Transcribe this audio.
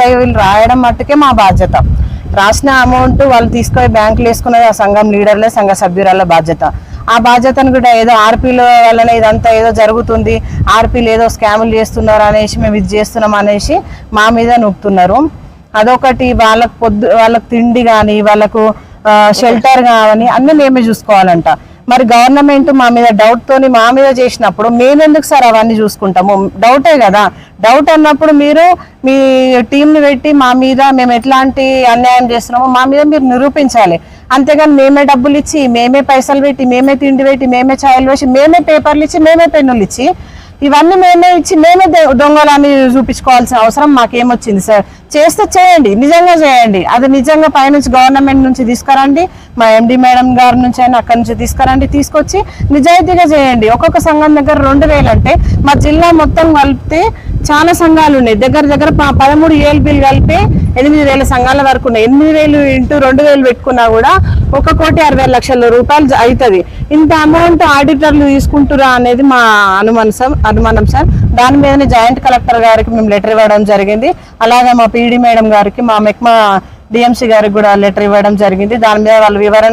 లావాదేవీలు రాయడం మట్టుకే మా బాధ్యత. రాసిన అమౌంట్ వాళ్ళు తీసుకొని బ్యాంకులు వేసుకున్నది ఆ సంఘం లీడర్లే సంఘ సభ్యురాల బాధ్యత. ఆ బాధ్యతను కూడా ఏదో ఆర్పీల వల్లనే ఇదంతా ఏదో జరుగుతుంది ఆర్పీలు ఏదో స్కాములు చేస్తున్నారు అనేసి మేము ఇది చేస్తున్నాం అనేసి మా మీద నొప్పుతున్నారు అదొకటి వాళ్ళకు పొద్దు వాళ్ళకు తిండి కానీ వాళ్ళకు షెల్టర్ కానీ అన్నీ మేమే చూసుకోవాలంట. మరి గవర్నమెంట్ మా మీద డౌట్ తోని మా మీద చేసినప్పుడు మేమెందుకు సార్ అవన్నీ చూసుకుంటాము? డౌటే కదా. డౌట్ అన్నప్పుడు మీరు మీ టీంని పెట్టి మా మీద మేము ఎట్లాంటి అన్యాయం చేస్తున్నామో మా మీద మీరు నిరూపించాలి. అంతేగాని మేమే డబ్బులు ఇచ్చి మేమే పైసలు పెట్టి మేమే తిండి పెట్టి మేమే ఛాయలు వేసి మేమే పేపర్లు ఇచ్చి మేమే పెన్నులు ఇచ్చి ఇవన్నీ మేమే ఇచ్చి మేమే దొ- దొంగలని చూపించుకోవాల్సిన అవసరం మాకేమొచ్చింది సార్? చేస్తే చేయండి నిజంగా చేయండి. అది నిజంగా పైనుంచి గవర్నమెంట్ నుంచి తీసుకురండి మా ఎండి మేడం గారి నుంచి అయినా అక్కడి నుంచి తీసుకురండి తీసుకొచ్చి నిజాయితీగా చేయండి. ఒక్కొక్క సంఘం దగ్గర రెండు అంటే మా జిల్లా మొత్తం కలిపితే చాలా సంఘాలు ఉన్నాయి. దగ్గర దగ్గర పదమూడు ఏళ్ళు బిల్ కలిపే ఎనిమిది వేల సంఘాల వరకు ఉన్నాయి. ఎనిమిది వేలు ఇంటూ రెండు వేలు పెట్టుకున్నా కూడా ఒక కోటి అరవై లక్షల రూపాయలు అవుతుంది. ఇంత అమౌంట్ ఆడిటర్లు తీసుకుంటురా అనేది మా అనుమానం సార్ అనుమానం సార్. దాని మీదనే జాయింట్ కలెక్టర్ గారికి మేము లెటర్ ఇవ్వడం జరిగింది. అలాగే మా పీడీ మేడం గారికి మా మెక్మా డిఎంసీ గారికి కూడా లెటర్ ఇవ్వడం జరిగింది. దాని మీద వాళ్ళు వివరణ